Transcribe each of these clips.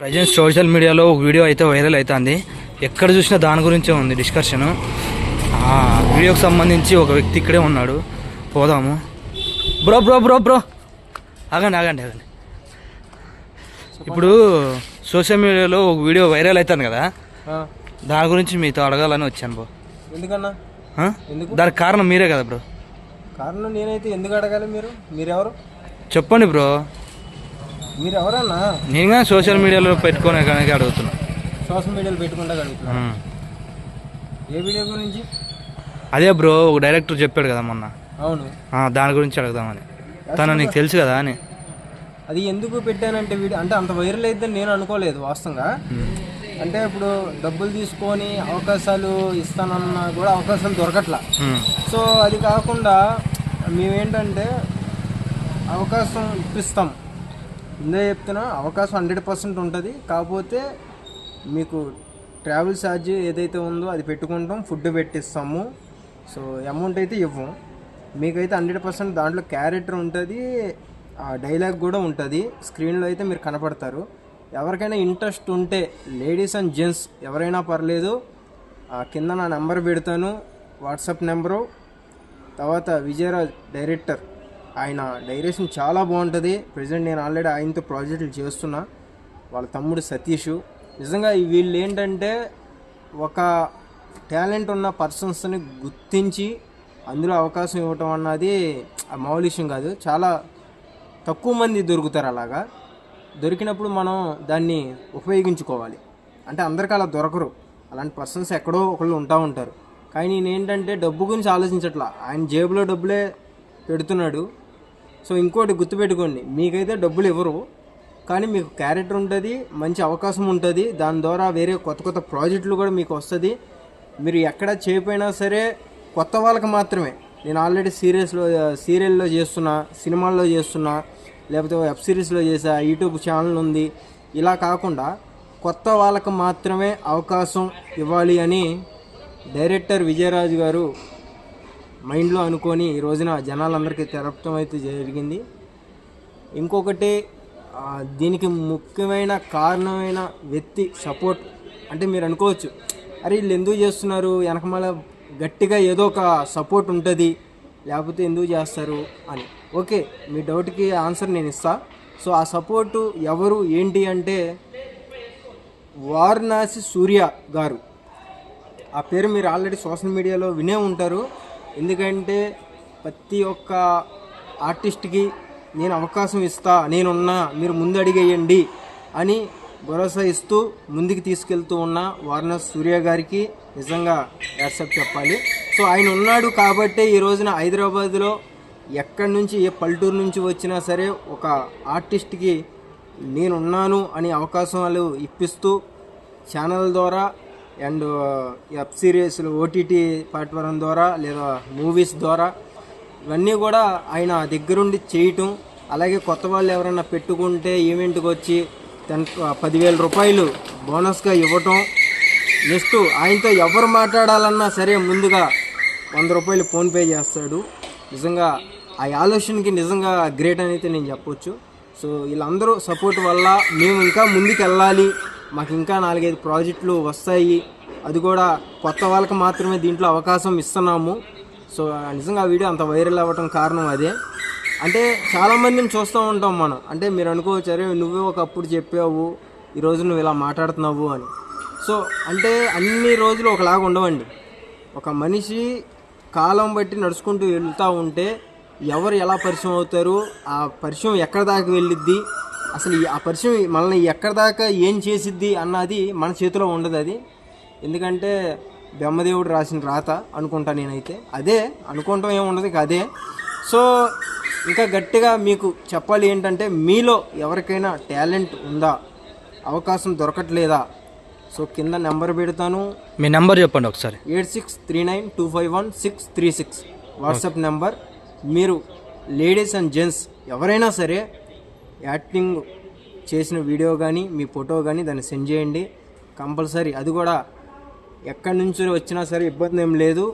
Present social మీడియాలో ఒక video అయితే వైరల్ అవుతుంది ఎక్కడ చూసినా దాని గురించే ఉంది డిస్కషన్ ఆ వీడియోకి సంబంధించి ఒక వ్యక్తి ఇక్కడే ఉన్నాడు. పోదాము. బ్రో బ్రో బ్రో బ్రో ఆగండి ఆగండి ఆగండి. ఇప్పుడు సోషల్ మీడియాలో ఒక వీడియో వైరల్ అవుతుంది కదా. దాని గురించి మీతో అడగాలని వచ్చాను బ్రో ఎందుకన్నా? దానికి కారణం మీరే కదా బ్రో కారణం నేనైతే ఎందుకు అడగాలి మీరు? మీరెవరు? చెప్పండి బ్రో మీరు ఎవరన్నా నేను కానీ సోషల్ మీడియాలో పెట్టుకునే కానీ అడుగుతున్నా. సోషల్ మీడియాలో పెట్టుకుంటా అడుగుతున్నా. ఏ వీడియో గురించి? అదే బ్రో ఒక డైరెక్టర్ చెప్పాడు కదా మొన్న. అవును. దాని గురించి అడుగుదామని. తను నీకు తెలుసు కదా అని. అది ఎందుకు పెట్టానంటే వీడియో అంటే అంత వైరల్ అయిద్దని నేను అనుకోలేదు వాస్తవంగా. అంటే ఇప్పుడు డబ్బులు తీసుకొని అవకాశాలు ఇస్తానన్నా కూడా అవకాశాలు దొరకట్లా. సో అది కాకుండా మేమేంటంటే అవకాశం ఇప్పిస్తాం. ముందే చెప్తున్నా అవకాశం హండ్రెడ్ పర్సెంట్ ఉంటుంది. కాకపోతే మీకు ట్రావెల్ ఛార్జ్ ఏదైతే ఉందో అది పెట్టుకుంటాం ఫుడ్ పెట్టిస్తాము. సో అమౌంట్ అయితే ఇవ్వం. మీకైతే హండ్రెడ్ పర్సెంట్ దాంట్లో క్యారెక్టర్ ఉంటుంది ఆ డైలాగ్ కూడా ఉంటుంది. స్క్రీన్లో అయితే మీరు కనపడతారు. ఎవరికైనా ఇంట్రెస్ట్ ఉంటే లేడీస్ అండ్ జెంట్స్ ఎవరైనా పర్లేదు ఆ కింద నా నెంబర్ పెడతాను వాట్సాప్ నెంబరు తర్వాత విజయరాజ్ డైరెక్టర్ ఆయన డైరెక్షన్ చాలా బాగుంటుంది. ప్రజెంట్ నేను ఆల్రెడీ ఆయనతో ప్రాజెక్టులు చేస్తున్నా. వాళ్ళ తమ్ముడు సతీష్. నిజంగా వీళ్ళు ఏంటంటే ఒక టాలెంట్ ఉన్న పర్సన్స్ని గుర్తించి అందులో అవకాశం ఇవ్వటం అన్నది ఆ మామూలు విషయం కాదు. చాలా తక్కువ మంది దొరుకుతారు అలాగా. దొరికినప్పుడు మనం దాన్ని ఉపయోగించుకోవాలి. అంటే అందరికీ అలా దొరకరు. అలాంటి పర్సన్స్ ఎక్కడో ఒకళ్ళు ఉంటా ఉంటారు. కానీ నేను ఏంటంటే డబ్బు గురించి ఆలోచించట్లా. ఆయన జేబులో డబ్బులే పెడుతున్నాడు. సో ఇంకోటి గుర్తుపెట్టుకోండి మీకైతే డబ్బులు ఇవ్వరు కానీ మీకు క్యారెక్టర్ ఉంటుంది మంచి అవకాశం ఉంటుంది దాని ద్వారా వేరే కొత్త కొత్త ప్రాజెక్టులు కూడా మీకు వస్తుంది. మీరు ఎక్కడ చేయకపోయినా సరే కొత్త వాళ్ళకి మాత్రమే. నేను ఆల్రెడీ సీరియల్స్లో సీరియల్లో చేస్తున్నా సినిమాల్లో చేస్తున్నా లేకపోతే వెబ్ సిరీస్లో చేసా యూట్యూబ్ ఛానల్ ఉంది. ఇలా కాకుండా కొత్త వాళ్ళకు మాత్రమే అవకాశం ఇవ్వాలి అని డైరెక్టర్ విజయరాజు గారు మైండ్లో అనుకొని ఈ రోజున జనాలందరికీ తెరపటం అయితే జరిగింది. ఇంకొకటి దీనికి ముఖ్యమైన కారణమైన వ్యక్తి సపోర్ట్ అంటే మీరు అనుకోవచ్చు అరే వీళ్ళు ఎందుకు చేస్తున్నారు వెనకమాల గట్టిగా ఏదో ఒక సపోర్ట్ ఉంటుంది లేకపోతే ఎందుకు చేస్తారు అని. ఓకే మీ డౌట్కి ఆన్సర్ నేను ఇస్తా. సో ఆ సపోర్టు ఎవరు ఏంటి అంటే వారణాసి సూర్య గారు. ఆ పేరు మీరు ఆల్రెడీ సోషల్ మీడియాలో వినే ఉంటారు. ఎందుకంటే ప్రతి ఒక్క ఆర్టిస్ట్కి నేను అవకాశం ఇస్తా నేనున్నా మీరు ముందు అడిగేయండి అని భరోసా ఇస్తూ ముందుకు తీసుకెళ్తూ ఉన్న వారణాసి సూర్య గారికి నిజంగా వాట్సాప్ చెప్పాలి. సో ఆయన ఉన్నాడు కాబట్టే ఈ రోజున హైదరాబాద్లో ఎక్కడి నుంచి ఏ పల్లెటూరు నుంచి వచ్చినా సరే ఒక ఆర్టిస్ట్కి నేనున్నాను అనే అవకాశాలు ఇప్పిస్తూ ఛానల్ ద్వారా అండ్ వెబ్ సిరీస్లు ఓటీటీ ప్లాట్ఫారం ద్వారా లేదా మూవీస్ ద్వారా ఇవన్నీ కూడా ఆయన దగ్గరుండి చేయటం అలాగే కొత్త వాళ్ళు ఎవరైనా పెట్టుకుంటే ఈవెంట్కి వచ్చి టెన్ పదివేల రూపాయలు బోనస్గా ఇవ్వటం నెక్స్ట్ ఆయనతో ఎవరు మాట్లాడాలన్నా సరే ముందుగా వంద రూపాయలు ఫోన్పే చేస్తాడు. నిజంగా ఆ ఆలోచనకి నిజంగా గ్రేట్ అని అయితే నేను చెప్పొచ్చు. సో వీళ్ళందరూ సపోర్ట్ వల్ల మేము ఇంకా ముందుకు వెళ్ళాలి మాకు ఇంకా నాలుగైదు ప్రాజెక్టులు వస్తాయి. అది కూడా కొత్త వాళ్ళకి మాత్రమే దీంట్లో అవకాశం ఇస్తున్నాము. సో నిజంగా ఆ వీడియో అంత వైరల్ అవ్వటం కారణం అదే. అంటే చాలామందిని చూస్తూ ఉంటాం మనం. అంటే మీరు అనుకోవచ్చు అరే నువ్వే ఒకప్పుడు చెప్పావు ఈరోజు నువ్వు ఇలా మాట్లాడుతున్నావు అని. సో అంటే అన్ని రోజులు ఒకలాగా ఉండవండి. ఒక మనిషి కాలం బట్టి నడుచుకుంటూ వెళ్తూ ఉంటే ఎవరు ఎలా పరిచయం అవుతారు ఆ పరిచయం ఎక్కడ దాకా వెళ్ళిద్ది అసలు ఈ- ఆ పరిచయం మనల్ని ఎక్కడ దాకా ఏం చేసిద్ది అన్నది మన చేతిలో ఉండదు అది. ఎందుకంటే బ్రహ్మదేవుడు రాసిన రాత అనుకుంటా నేనైతే. అదే అనుకుంటాం ఏమి ఉండదు ఇక అదే. సో ఇంకా గట్టిగా మీకు చెప్పాలి ఏంటంటే మీలో ఎవరికైనా టాలెంట్ ఉందా? అవకాశం దొరకట్లేదా? సో కింద నెంబర్ పెడతాను. మీ నెంబర్ చెప్పండి ఒకసారి. Eight six three nine two five one six three six. WhatsApp number. మీరు లేడీస్ అండ్ జెంట్స్ ఎవరైనా సరే యాక్టింగ్ చేసిన వీడియో కానీ మీ ఫోటో కానీ దాన్ని సెండ్ చేయండి. కంపల్సరీ అది కూడా ఎక్కడి నుంచి వచ్చినా సరే ఇబ్బంది ఏం లేదు.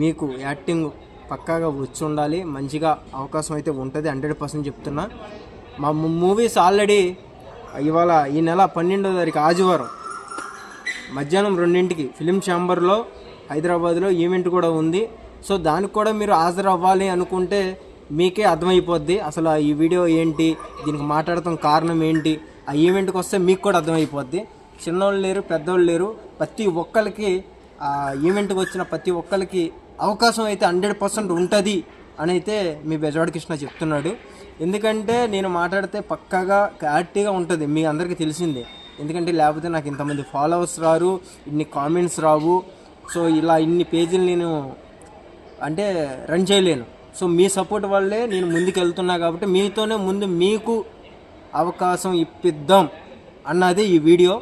మీకు యాక్టింగ్ పక్కాగా వచ్చి ఉండాలి. మంచిగా అవకాశం అయితే ఉంటుంది. హండ్రెడ్ పర్సెంట్ చెప్తున్నా. మా మూవీస్ ఆల్రెడీ ఇవాళ ఈ నెల పన్నెండో తారీఖు ఆదివారం మధ్యాహ్నం రెండింటికి ఫిలిం ఛాంబర్లో హైదరాబాద్లో ఈవెంట్ కూడా ఉంది. సో దానికి కూడా మీరు హాజరు అవ్వాలి అనుకుంటే మీకే అర్థమైపోద్ది. అసలు ఈ వీడియో ఏంటి? దీనికి మాట్లాడటం కారణం ఏంటి? ఆ ఈవెంట్కి వస్తే మీకు కూడా అర్థమైపోద్ది. చిన్నోళ్ళు లేరు పెద్దోళ్ళు లేరు. ప్రతి ఒక్కరికి ఆ ఈవెంట్కి వచ్చిన ప్రతి ఒక్కరికి అవకాశం అయితే హండ్రెడ్ పర్సెంట్ ఉంటుంది అని అయితే మీ బెజవాడ కృష్ణ చెప్తున్నాడు. ఎందుకంటే నేను మాట్లాడితే పక్కాగా క్లారిటీగా ఉంటుంది. మీ అందరికీ తెలిసిందే. ఎందుకంటే లేకపోతే నాకు ఇంతమంది ఫాలోవర్స్ రారు ఇన్ని కామెంట్స్ రావు. సో ఇలా ఇన్ని పేజీలు నేను అంటే రన్ చేయలేను. సో మీ సపోర్ట్ వల్లే నేను ముందుకు వెళ్తున్నా కాబట్టి మీతోనే ముందు మీకు అవకాశం ఇప్పిద్దాం అన్నది ఈ వీడియో.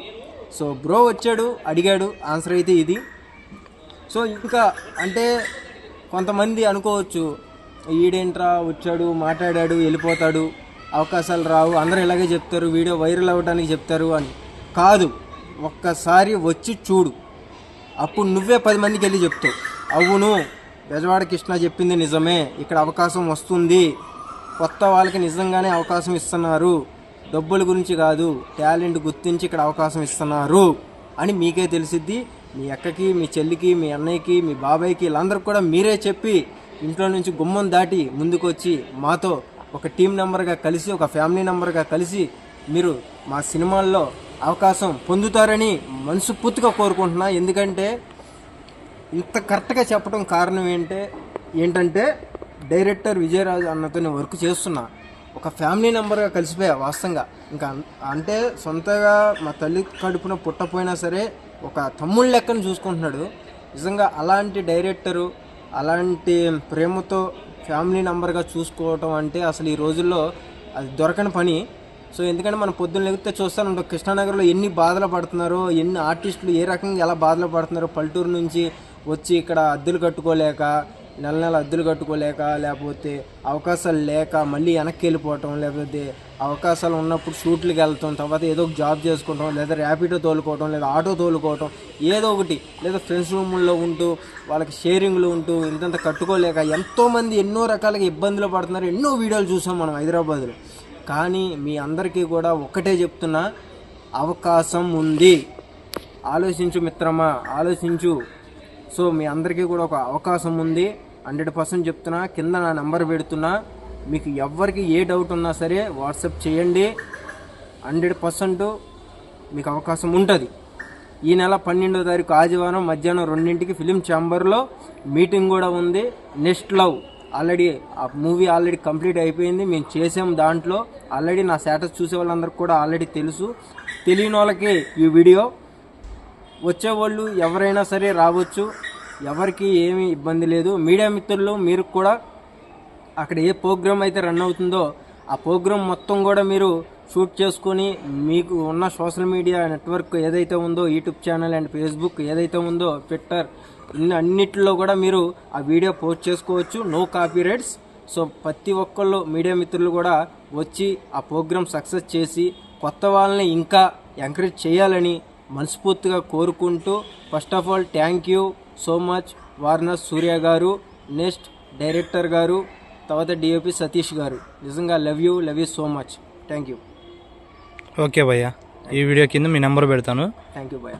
సో బ్రో వచ్చాడు అడిగాడు ఆన్సర్ అయితే ఇది. సో ఇంకా అంటే కొంతమంది అనుకోవచ్చు ఈడేంట్రా వచ్చాడు మాట్లాడాడు వెళ్ళిపోతాడు అవకాశాలు రావు అందరూ ఇలాగే చెప్తారు వీడియో వైరల్ అవ్వడానికి చెప్తారు అని. కాదు ఒక్కసారి వచ్చి చూడు. అప్పుడు నువ్వే పది మందికి వెళ్ళి చెప్తావు. అవును బెజవాడ కృష్ణ చెప్పింది నిజమే. ఇక్కడ అవకాశం వస్తుంది. కొత్త వాళ్ళకి నిజంగానే అవకాశం ఇస్తున్నారు. డబ్బుల గురించి కాదు టాలెంట్ గుర్తించి ఇక్కడ అవకాశం ఇస్తున్నారు అని మీకే తెలిసిద్ది. మీ అక్కకి మీ చెల్లికి మీ అన్నయ్యకి మీ బాబాయ్కి వీళ్ళందరికీ కూడా మీరే చెప్పి ఇంట్లో నుంచి గుమ్మం దాటి ముందుకు వచ్చి మాతో ఒక టీం నెంబర్గా కలిసి ఒక ఫ్యామిలీ నెంబర్గా కలిసి మీరు మా సినిమాల్లో అవకాశం పొందుతారని మనస్ఫూర్తిగా కోరుకుంటున్నా. ఎందుకంటే ఇంత కరెక్ట్గా చెప్పడం కారణం ఏంటే ఏంటంటే డైరెక్టర్ విజయరాజు అన్నతో నేను వర్క్ చేస్తున్నా. ఒక ఫ్యామిలీ నెంబర్గా కలిసిపోయా వాస్తవంగా. ఇంకా అంటే సొంతగా మా తల్లి కడుపున పుట్టపోయినా సరే ఒక తమ్ముళ్ళ లెక్కను చూసుకుంటున్నాడు. నిజంగా అలాంటి డైరెక్టరు అలాంటి ప్రేమతో ఫ్యామిలీ నెంబర్గా చూసుకోవటం అంటే అసలు ఈ రోజుల్లో అది దొరకని పని. సో ఎందుకంటే మనం పొద్దున్న లెగితే చూస్తాను కృష్ణానగర్లో ఎన్ని బాధలు పడుతున్నారో ఎన్ని ఆర్టిస్టులు ఏ రకంగా ఎలా బాధలు పడుతున్నారో పల్లెటూరు నుంచి వచ్చి ఇక్కడ అద్దెలు కట్టుకోలేక నెల నెల అద్దెలు కట్టుకోలేక లేకపోతే అవకాశాలు లేక మళ్ళీ వెనక్కి వెళ్ళిపోవటం లేకపోతే అవకాశాలు ఉన్నప్పుడు షూట్లకు వెళ్తాం తర్వాత ఏదో ఒక జాబ్ చేసుకోవటం లేదా ర్యాపిడో తోలుకోవటం లేదా ఆటో తోలుకోవటం ఏదో ఒకటి లేదా ఫ్రెండ్స్ రూముల్లో ఉంటూ వాళ్ళకి షేరింగ్లు ఉంటూ ఇంతంత కట్టుకోలేక ఎంతోమంది ఎన్నో రకాలుగా ఇబ్బందులు పడుతున్నారు. ఎన్నో వీడియోలు చూసాం మనం హైదరాబాద్లో. కానీ మీ అందరికీ కూడా ఒకటే చెప్తున్నా అవకాశం ఉంది. ఆలోచించు మిత్రమా ఆలోచించు. సో మీ అందరికీ కూడా ఒక అవకాశం ఉంది. హండ్రెడ్ పర్సెంట్ చెప్తున్నా కింద నా నెంబర్ పెడుతున్నా. మీకు ఎవరికి ఏ డౌట్ ఉన్నా సరే వాట్సాప్ చేయండి. హండ్రెడ్ పర్సెంట్ మీకు అవకాశం ఉంటుంది. ఈ నెల పన్నెండో తారీఖు ఆదివారం మధ్యాహ్నం రెండింటికి ఫిలిం ఛాంబర్లో మీటింగ్ కూడా ఉంది. నెక్స్ట్ లవ్ ఆల్రెడీ ఆ మూవీ ఆల్రెడీ కంప్లీట్ అయిపోయింది. మేము చేసాం దాంట్లో. ఆల్రెడీ నా స్టేటస్ చూసే వాళ్ళందరికీ కూడా ఆల్రెడీ తెలుసు. తెలియని వాళ్ళకి ఈ వీడియో. వచ్చేవాళ్ళు ఎవరైనా సరే రావచ్చు. ఎవరికి ఏమీ ఇబ్బంది లేదు. మీడియా మిత్రులు మీరు కూడా అక్కడ ఏ ప్రోగ్రామ్ అయితే రన్ అవుతుందో ఆ ప్రోగ్రామ్ మొత్తం కూడా మీరు షూట్ చేసుకొని మీకు ఉన్న సోషల్ మీడియా నెట్వర్క్ ఏదైతే ఉందో యూట్యూబ్ ఛానల్ అండ్ ఫేస్బుక్ ఏదైతే ఉందో ట్విట్టర్ ఇన్ని అన్నిటిలో కూడా మీరు ఆ వీడియో పోస్ట్ చేసుకోవచ్చు. నో కాపీ రైట్స్ సో ప్రతి ఒక్కళ్ళు మీడియా మిత్రులు కూడా వచ్చి ఆ ప్రోగ్రామ్ సక్సెస్ చేసి కొత్త వాళ్ళని ఇంకా ఎంకరేజ్ చేయాలని మనస్ఫూర్తిగా కోరుకుంటూ first of all thank you so much వార్నస్ Surya గారు నెక్స్ట్ డైరెక్టర్ గారు తర్వాత డిఓపి సతీష్ గారు. నిజంగా love you love you so much. Thank you. Okay భయ్యా. ఈ వీడియో కింద మీ నెంబర్ పెడతాను. థ్యాంక్ యూ భయ్యా.